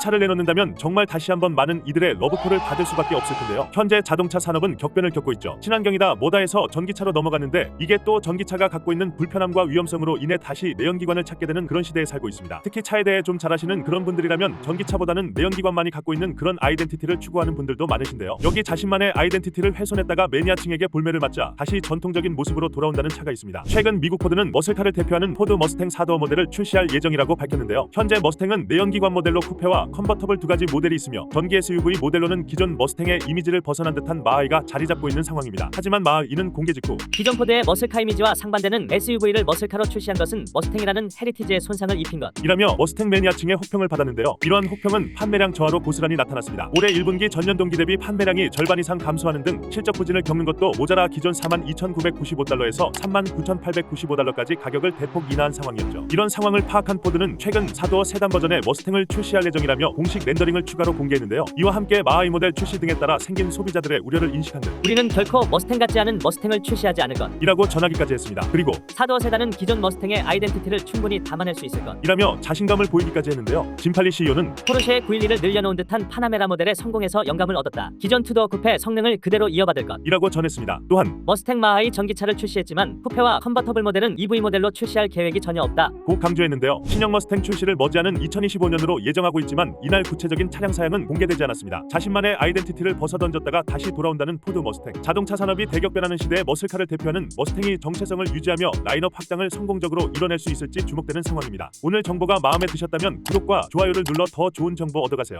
차를 내놓는다면 정말 다시 한번 많은 이들의 러브콜을 받을 수밖에 없을 텐데요. 현재 자동차 산업은 격변을 겪고 있죠. 친환경이다 뭐다 해서 전기차로 넘어갔는데 이게 또 전기차가 갖고 있는 불편함과 위험성으로 인해 다시 내연기관을 찾게 되는 그런 시대에 살고 있습니다. 특히 차에 대해 좀잘 아시는 그런 분들이라면 전기차보다는 내연기관만이 갖고 있는 그런 아이덴티티를 추구하는 분들도 많으신데요. 여기 자신만의 아이덴티티를 훼손했다가 매니아층에게 볼매를 맞자 다시 전통적인 모습으로 돌아온다는 차가 있습니다. 최근 미국 포드는 머슬카를 대표하는 포드 머스탱 4도어 모델을 출시할 예정이라고 밝혔는데요. 현재 머스탱은 내연기관 모델로 쿠페와 컨버터블 두 가지 모델이 있으며 전기 SUV 모델로는 기존 머스탱의 이미지를 벗어난 듯한 마하이가 자리 잡고 있는 상황입니다. 하지만 마하이는 공개 직후 기존 포드의 머슬카 이미지와 상반되는 SUV를 머슬카로 출시한 것은 머스탱이라는 헤리티지에 손상을 입힌 것. 이라며 머스탱 매니아층의 혹평을 받았는데요. 이러한 혹평은 판매량 저하로 고스란히 나타났습니다. 올해 1분기 전년 동기 대비 판매량이 절반 이상 감소하는 등 실적 부진을 겪는 것도 모자라 기존 42,995달러에서 39,895달러까지 가격을 대폭 인하한 상황이었죠. 이런 상황을 파악한 포드는 최근 4도어 세단 버전의 머스탱을 출시할 예정이라며 공식 렌더링을 추가로 공개했는데요. 이와 함께 마하이 모델 출시 등에 따라 생긴 소비자들의 우려를 인식한 듯 우리는 결코 머스탱 같지 않은 머스탱을 출시하지 않을 것. 이라고 전하기까지 했습니다. 그리고 사도어 세단은 기존 머스탱의 아이덴티티를 충분히 담아낼 수 있을 것. 이라며 자신감을 보이기까지 했는데요. 짐팔리 CEO는 포르쉐의 911을 늘려놓은 듯한 파나메라 모델의 성공에서 영감을 얻었다. 기존 투도어 쿠페 성능을 그대로 이어받을 것. 이라고 전했습니다. 또한 머스탱 마하이 전기차를 출시했지만 쿠페와 컨버터블 모델은 EV 모델로 출시할 계획이 전혀 없다. 고 강조했는데요. 신형 머스탱 출시를 머지않은 2025년으로 예정하고 있지만 이날 구체적인 차량 사양은 공개되지 않았습니다. 자신만의 아이덴티티를 벗어던졌다가 다시 돌아온다는 포드 머스탱. 자동차 산업이 대격변하는 시대에 머슬카를 대표하는 머스탱이 정체성을 유지하며 라인업 확장을 성공적으로 이뤄낼 수 있을지 주목되는 상황입니다. 오늘 정보가 마음에 드셨다면 구독과 좋아요를 눌러 더 좋은 정보 얻어가세요.